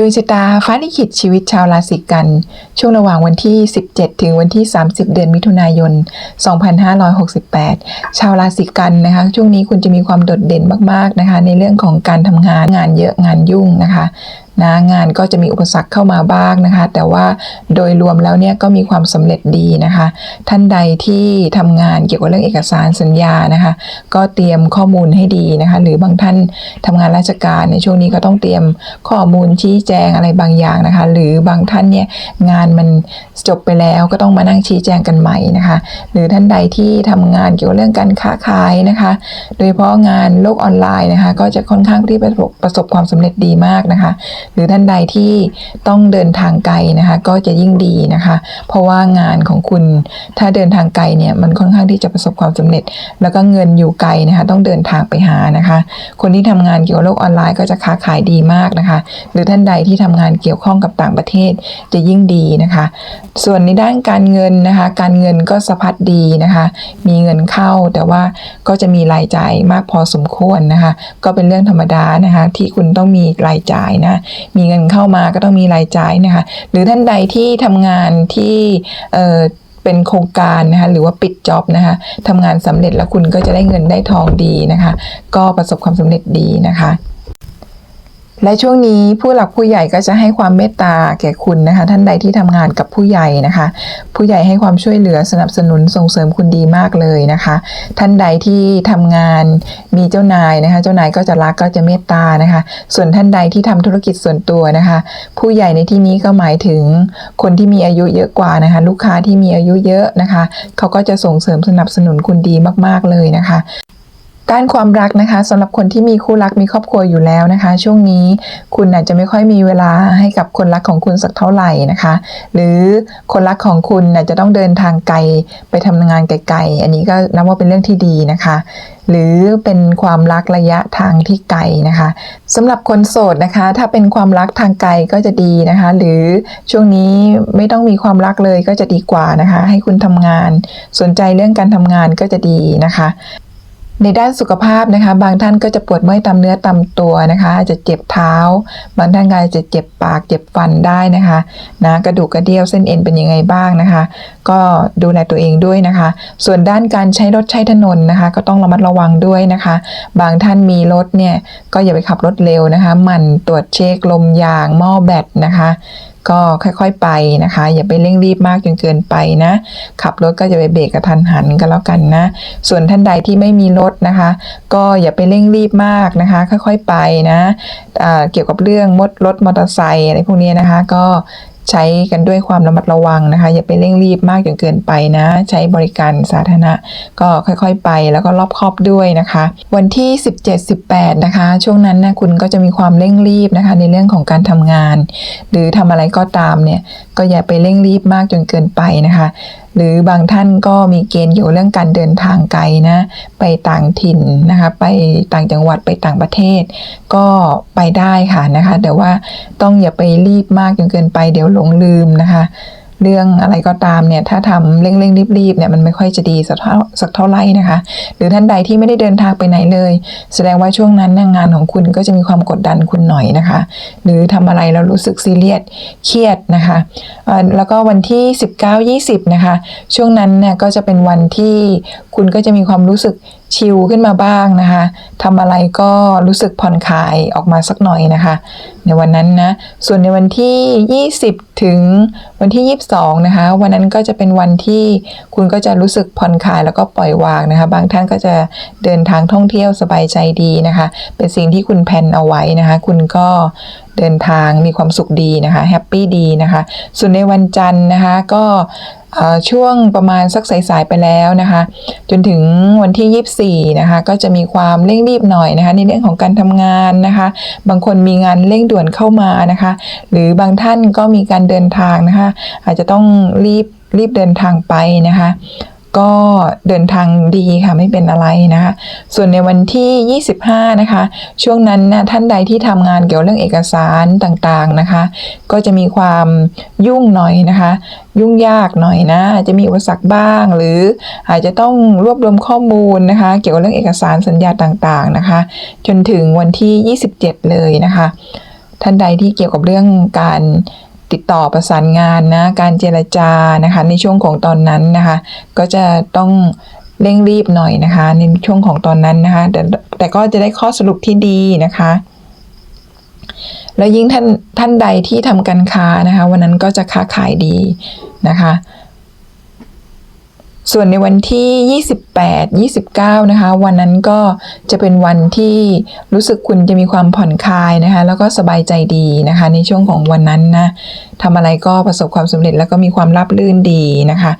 ดวงชะตาฟ้าลิขิตชีวิตชาวราศีกัน ช่วงระหว่างวันที่ 17 ถึงวันที่ 30 เดือนมิถุนายน 2568 ชาวราศีกันนะคะช่วงนี้คุณจะมีความโดดเด่นมากๆนะคะในเรื่องของการทำงานงานเยอะงานยุ่งนะคะ นะงานก็จะมีอุปสรรคเข้ามาบ้างนะคะ แต่ว่าโดยรวมแล้วเนี่ยก็มีความสำเร็จดีนะคะ ท่านใดที่ทำงานเกี่ยวกับเรื่องเอกสารสัญญานะคะ ก็เตรียมข้อมูลให้ดีนะคะ หรือบางท่านทำงานราชการในช่วงนี้ก็ต้องเตรียมข้อมูลชี้แจงอะไรบางอย่างนะคะ หรือบางท่านเนี่ยงานมันจบไปแล้วก็ต้องมานั่งชี้แจงกันใหม่นะคะ หรือท่านใดที่ทำงานเกี่ยวกับเรื่องการค้าขายนะคะ โดยเฉพาะงานโลกออนไลน์นะคะ ก็จะค่อนข้างที่ประสบประสบความสำเร็จดีมากนะคะหรือท่านใดที่ต้องเดินทางไกลนะคะ ก็จะยิ่งดีนะคะ เพราะว่างานของคุณถ้าเดินทางไกลเนี่ยมันค่อนข้างที่จะประสบความสำเร็จ แล้วก็เงินอยู่ไกลนะคะ ต้องเดินทางไปหานะคะ คนที่ทำงานเกี่ยวกับโลกออนไลน์ก็จะค้าขายดีมากนะคะ หรือท่านใดที่ทำงานเกี่ยวข้องกับต่างประเทศจะยิ่งดีนะคะ ส่วนในด้านการเงินนะคะ การเงินก็สะพัดดีนะคะ มีเงินเข้าแต่ว่าก็จะมีรายจ่ายมากพอสมควรนะคะ ก็เป็นเรื่องธรรมดานะคะ ที่คุณต้องมีรายจ่ายนะมีเงินเข้ามาก็ต้องมีรายจ่ายนะคะ หรือท่านใดที่ทำงานที่เอ่อเป็นโครงการนะคะหรือว่าปิดจ็อบนะคะทำงานสำเร็จแล้วคุณก็จะได้เงินได้ทองดีนะคะ ก็ประสบความสำเร็จดีนะคะ และช่วงนี้ผู้หลักผู้ใหญ่ก็จะให้ความเมตตาแก่คุณนะคะ ท่านใดที่ทำงานกับผู้ใหญ่นะคะ ผู้ใหญ่ให้ความช่วยเหลือสนับสนุนส่งเสริมคุณดีมากเลยนะคะ ท่านใดที่ทำงานมีเจ้านายนะคะ เจ้านายก็จะรักก็จะเมตตานะคะ ส่วนท่านใดที่ทำธุรกิจส่วนตัวนะคะ ผู้ใหญ่ในที่นี้ก็หมายถึงคนที่มีอายุเยอะกว่านะคะ ลูกค้าที่มีอายุเยอะนะคะ เขาก็จะส่งเสริมสนับสนุนคุณดีมาก ๆเลยนะคะ ด้านความรักนะคะสำหรับคนที่มีคู่รักมีครอบครัวอยู่แล้วนะคะ ช่วงนี้คุณอาจจะไม่ค่อยมีเวลาให้กับคนรักของคุณสักเท่าไหร่นะคะ หรือคนรักของคุณอาจจะต้องเดินทางไกลไปทำงานไกลๆอันนี้ก็นับว่าเป็นเรื่องที่ดีนะคะ หรือเป็นความรักระยะทางที่ไกลนะคะสำหรับคนโสดนะคะ ถ้าเป็นความรักทางไกลก็จะดีนะคะ หรือช่วงนี้ไม่ต้องมีความรักเลยก็จะดีกว่านะคะ ให้คุณทำงาน สนใจเรื่องการทำงานก็จะดีนะคะ ในด้านสุขภาพนะคะ บางท่านก็จะปวดเมื่อยตามเนื้อตามตัวนะคะอาจจะเจ็บเท้า บางท่านก็อาจจะเจ็บปากเจ็บฟันได้นะคะนะกระดูกกระเดี่ยวเส้นเอ็นเป็นยังไงบ้างนะคะ ก็ดูแลตัวเองด้วยนะคะ ส่วนด้านการใช้รถใช้ถนนนะคะ ก็ต้องระมัดระวังด้วยนะคะ บางท่านมีรถเนี่ยก็อย่าไปขับรถเร็วนะคะหมั่นตรวจเช็คลมยางหม้อแบตนะคะ ก็ค่อยๆไปนะคะ อย่าไปเร่งรีบมากจนเกินไปนะ ขับรถก็จะไปเบรกกระทันหันกันแล้วกันนะ ส่วนท่านใดที่ไม่มีรถนะคะ ก็อย่าไปเร่งรีบมากนะคะ ค่อยๆไปนะเกี่ยวกับเรื่องมดรถมอเตอร์ไซค์อะไรพวกนี้นะคะ ก็ ใช้กันด้วยความระมัดระวังนะคะ อย่าไปเร่งรีบมากจนเกินไปนะ ใช้บริการสาธารณะก็ค่อยๆไปแล้วก็รอบคอบด้วยนะคะ วันที่ 17-18 นะคะ ช่วงนั้นนะคุณก็จะมีความเร่งรีบนะคะ ในเรื่องของการทำงาน หรือทำอะไรก็ตามเนี่ยก็อย่าไปเร่งรีบมากจนเกินไปนะคะ หรือบางท่านก็มีเกณฑ์เกี่ยวเรื่องการเดินทางไกลนะไปต่างถิ่นนะคะไปต่างจังหวัดไปต่างประเทศ ก็ไปได้ค่ะนะคะ แต่ว่าต้องอย่าไปรีบมากจนเกินไปเดี๋ยวหลงลืมนะคะ เรื่องอะไรก็ตามเนี่ยถ้าทำเร่งๆรีบๆเนี่ยมันไม่ค่อยจะดีสักเท่าสักเท่าไหร่นะคะ หรือท่านใดที่ไม่ได้เดินทางไปไหนเลย แสดงว่าช่วงนั้นงานของคุณก็จะมีความกดดันคุณหน่อยนะคะ หรือทำอะไรแล้วรู้สึกซีเรียสเครียดนะคะแล้วก็วันที่ 19-20 นะคะ ช่วงนั้นเนี่ยก็จะเป็นวันที่คุณก็จะมีความรู้สึกชิลขึ้นมาบ้างนะคะทำอะไรก็รู้สึกผ่อนคลายออกมาสักหน่อยนะคะ ในวันนั้นนะ ส่วนในวันที่ 20 ถึงวันที่ 22 นะคะ วันนั้นก็จะเป็นวันที่คุณก็จะรู้สึกผ่อนคลายแล้วก็ปล่อยวางนะคะ บางท่านก็จะเดินทางท่องเที่ยวสบายใจดีนะคะ เป็นสิ่งที่คุณแพนเอาไว้นะคะ คุณก็ เดินทางมีความสุขดีนะคะแฮปปี้ดีนะคะส่วนในวันจันทร์นะคะก็ช่วงประมาณสักสายๆไปแล้วนะคะ จนถึงวันที่ 24 นะคะ ก็จะมีความเร่งรีบหน่อยนะคะ ในเรื่องของการทำงานนะคะ บางคนมีงานเร่งด่วนเข้ามานะคะ หรือบางท่านก็มีการเดินทางนะคะ อาจจะต้องรีบรีบเดินทางไปนะคะ ก็เดินทางดีค่ะไม่เป็นอะไรนะคะส่วนในวันที่ 25 นะคะ ช่วงนั้นนะท่านใดที่ทำงานเกี่ยวเรื่องเอกสารต่างๆนะคะ ก็จะมีความยุ่งหน่อยนะคะ ยุ่งยากหน่อยนะอาจจะมีอุปสรรคบ้าง หรืออาจจะต้องรวบรวมข้อมูลนะคะ เกี่ยวกับเรื่องเอกสารสัญญาต่างๆนะคะ จนถึงวันที่ 27 เลยนะคะ ท่านใดที่เกี่ยวกับเรื่องการ ติดต่อประสานงานนะการเจรจานะคะในช่วงของตอนนั้นนะคะ ก็จะต้องเร่งรีบหน่อยนะคะ ในช่วงของตอนนั้นนะคะแต่แต่ก็จะได้ข้อสรุปที่ดีนะคะแล้วยิ่งท่านท่านใดที่ทำการค้านะคะ วันนั้นก็จะค้าขายดีนะคะ ส่วนในวันที่ 28 29 นะคะ วันนั้นก็จะเป็นวันที่รู้สึกคุณจะมีความผ่อนคลายนะคะ แล้วก็สบายใจดีนะคะ ในช่วงของวันนั้นนะทำอะไรก็ประสบความสำเร็จแล้วก็มีความราบรื่นดีนะคะ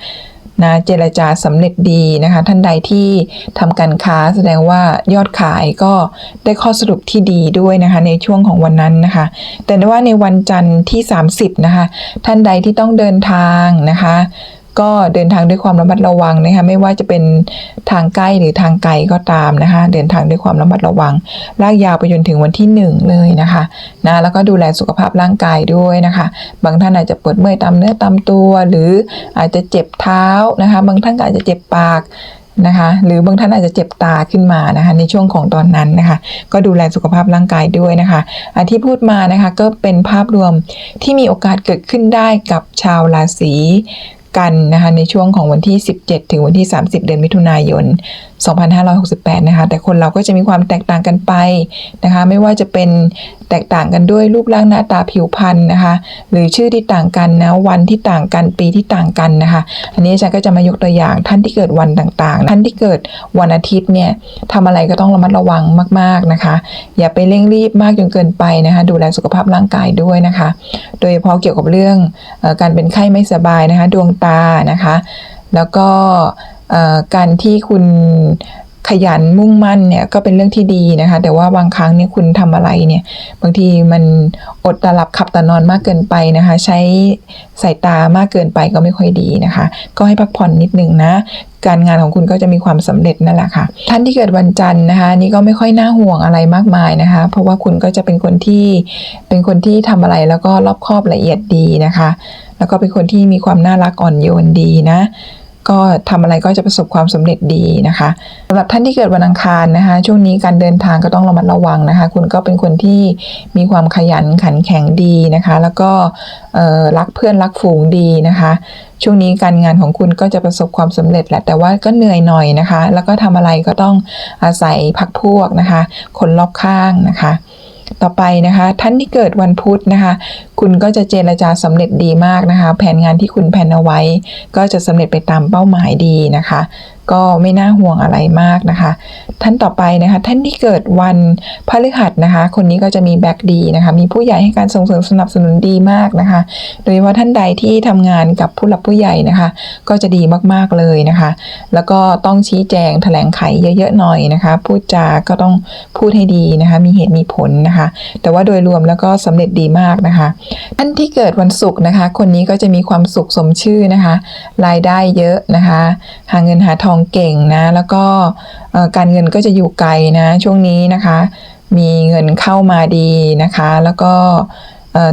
นะเจรจาสำเร็จดีนะคะ ท่านใดที่ทำการค้าแสดงว่ายอดขายก็ได้ข้อสรุปที่ดีด้วยนะคะ ในช่วงของวันนั้นนะคะ แต่ว่าในวันจันทร์ที่ 30 นะคะ ท่านใดที่ต้องเดินทางนะคะ ก็เดินทางด้วยความระมัดระวังนะคะไม่ว่าจะเป็นทางใกล้หรือทางไกลก็ตามนะคะ เดินทางด้วยความระมัดระวัง ลากยาวไปจนถึงวันที่ 1 เลยนะคะนะแล้วก็ดูแลสุขภาพร่างกายด้วยนะคะ บางท่านอาจจะปวดเมื่อยตามเนื้อตามตัว หรืออาจจะเจ็บเท้านะคะ บางท่านอาจจะเจ็บปากนะคะหรือบางท่านอาจจะเจ็บตาขึ้นมานะคะในช่วงของตอนนั้นนะคะ ก็ดูแลสุขภาพร่างกายด้วยนะคะอที่พูดมานะคะก็เป็นภาพรวมที่มีโอกาสเกิดขึ้นได้กับชาวราศี กันนะคะในช่วงของวันที่ 17 ถึงวันที่ 30 เดือนมิถุนายน 2568 นะคะ แต่คนเราก็จะมีความแตกต่างกันไปนะคะ ไม่ว่าจะเป็นแตกต่างกันด้วยรูปร่างหน้าตาผิวพรรณนะคะ หรือชื่อที่ต่างกันนะวันที่ต่างกันปีที่ต่างกันนะคะ อันนี้อาจารย์ก็จะมายกตัวอย่างท่านที่เกิดวันต่างๆ ท่านที่เกิดวันอาทิตย์เนี่ยทำอะไรก็ต้องระมัดระวังมากๆนะคะ อย่าไปเร่งรีบมากจนเกินไปนะคะ ดูแลสุขภาพร่างกายด้วยนะคะ โดยเฉพาะเกี่ยวกับเรื่องอการเป็นไข้ไม่สบายนะคะ ดวงตานะคะ แล้วก็ การที่คุณขยันมุ่งมั่นเนี่ยก็เป็นเรื่องที่ดีนะคะ แต่ว่าบางครั้งเนี่ยคุณทำอะไรเนี่ย บางทีมันอดตาหลับขับตานอนมากเกินไปนะคะ ใช้สายตามากเกินไปก็ไม่ค่อยดีนะคะ ก็ให้พักผ่อนนิดนึงนะการงานของคุณก็จะมีความสำเร็จนั่นแหละค่ะ ท่านที่เกิดวันจันทร์นะคะ นี่ก็ไม่ค่อยน่าห่วงอะไรมากมายนะคะ เพราะว่าคุณก็จะเป็นคนที่เป็นคนที่ทำอะไรแล้วก็รอบคอบละเอียดดีนะคะ แล้วก็เป็นคนที่มีความน่ารักอ่อนโยนดีนะ ก็ทำอะไรก็จะประสบความสำเร็จดีนะคะสำหรับท่านที่เกิดวันอังคารนะคะ ช่วงนี้การเดินทางก็ต้องระมัดระวังนะคะ คุณก็เป็นคนที่มีความขยันขันแข็งดีนะคะ แล้วก็รักเพื่อนรักฝูงดีนะคะ ช่วงนี้การงานของคุณก็จะประสบความสำเร็จแหละแต่ว่าก็เหนื่อยหน่อยนะคะ แล้วก็ทำอะไรก็ต้องอาศัยพักพวกนะคะ คนรอบข้างนะคะ ต่อไปนะคะ ท่านที่เกิดวันพุธนะคะ คุณก็จะเจรจาสำเร็จดีมากนะคะ แผนงานที่คุณแผนเอาไว้ ก็จะสำเร็จไปตามเป้าหมายดีนะคะ ก็ไม่น่าห่วงอะไรมากนะคะ ท่านต่อไปนะคะ ท่านที่เกิดวันพฤหัสนะคะ คนนี้ก็จะมีแบ็กดีนะคะ มีผู้ใหญ่ให้การส่งเสริมสนับสนุนดีมากนะคะ โดยเฉพาะท่านใดที่ทำงานกับผู้หลักผู้ใหญ่นะคะ ก็จะดีมากๆเลยนะคะ แล้วก็ต้องชี้แจงแถลงไขเยอะๆหน่อยนะคะ พูดจาก็ต้องพูดให้ดีนะคะ มีเหตุมีผลนะคะ แต่ว่าโดยรวมแล้วก็สำเร็จดีมากนะคะ ท่านที่เกิดวันศุกร์นะคะ คนนี้ก็จะมีความสุขสมชื่อนะคะ รายได้เยอะนะคะ หาเงินหาทองเก่งนะ แล้วก็การเงินก็จะอยู่ไกลนะ ช่วงนี้นะคะ มีเงินเข้ามาดีนะคะ แล้วก็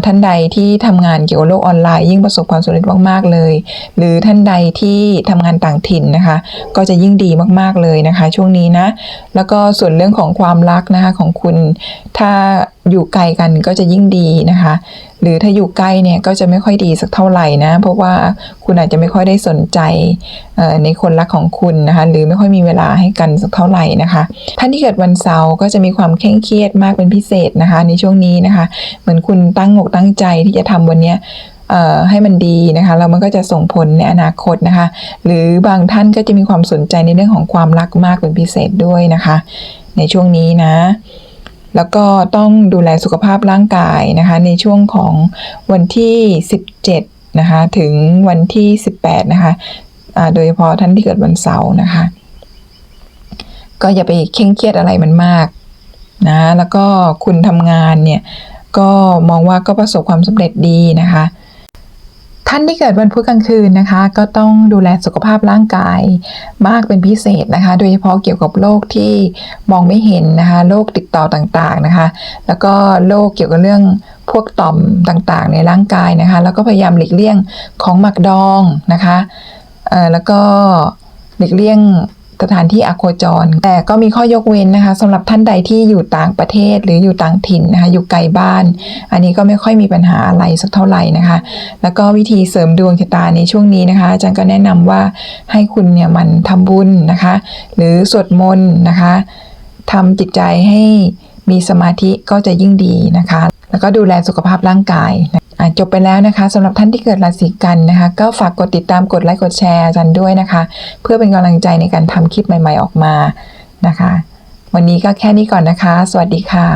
ท่านใดที่ทำงานเกี่ยวกับโลกออนไลน์ยิ่งประสบความสำเร็จมากๆเลย หรือท่านใดที่ทำงานต่างถิ่นนะคะ ก็จะยิ่งดีมากๆเลยนะคะ ช่วงนี้นะ แล้วก็ส่วนเรื่องของความรักนะคะของคุณถ้าอยู่ไกลกันก็จะยิ่งดีนะคะ หรือถ้าอยู่ใกล้เนี่ยก็จะไม่ค่อยดีสักเท่าไหร่นะ เพราะว่าคุณอาจจะไม่ค่อยได้สนใจในคนรักของคุณนะคะหรือไม่ค่อยมีเวลาให้กันสักเท่าไหร่นะคะ ท่านที่เกิดวันเสาร์ก็จะมีความเคร่งเครียดมากเป็นพิเศษนะคะ ในช่วงนี้นะคะ เหมือนคุณตั้งอกตั้งใจที่จะทำวันนี้ให้มันดีนะคะแล้วมันก็จะส่งผลในอนาคตนะคะ หรือบางท่านก็จะมีความสนใจในเรื่องของความรักมากเป็นพิเศษด้วยนะคะ ในช่วงนี้นะ แล้วก็ต้องดูแลสุขภาพร่างกายนะคะในช่วงของวันที่ 17นะคะถึงวันที่ 18นะคะโดยเฉพาะท่านที่เกิดวันเสาร์นะคะ ก็อย่าไปเคร่งเครียดอะไรมันมากนะแล้วก็คุณทำงานเนี่ยก็มองว่าก็ประสบความสำเร็จดีนะคะ ท่านที่เกิดวันพุธกลางคืนนะคะ ก็ต้องดูแลสุขภาพร่างกายมากเป็นพิเศษนะคะ โดยเฉพาะเกี่ยวกับโรคที่มองไม่เห็นนะคะโรคติดต่อต่างๆนะคะ แล้วก็โรคเกี่ยวกับเรื่องพวกต่อมต่างๆ ในร่างกายนะคะ แล้วก็พยายามหลีกเลี่ยงของหมักดองนะคะแล้วก็หลีกเลี่ยง สถานที่อโคจร แต่ก็มีข้อยกเว้นนะคะสำหรับท่านใดที่อยู่ต่างประเทศหรืออยู่ต่างถิ่นนะคะอยู่ไกลบ้าน อันนี้ก็ไม่ค่อยมีปัญหาอะไรสักเท่าไหร่นะคะ แล้วก็วิธีเสริมดวงชะตาในช่วงนี้นะคะอาจารย์ก็แนะนำว่าให้คุณเนี่ยมันทำบุญนะคะ หรือสวดมนต์นะคะทำจิตใจให้มีสมาธิก็จะยิ่งดีนะคะ แล้วก็ดูแลสุขภาพร่างกายนะ จบไปแล้วนะคะสำหรับท่านที่เกิดราศีกันนะคะ ก็ฝากกดติดตามกดไลค์กดแชร์อาจารย์ด้วยนะคะ เพื่อเป็นกำลังใจในการทำคลิปใหม่ ๆออกมานะคะ วันนี้ก็แค่นี้ก่อนนะคะ สวัสดีค่ะ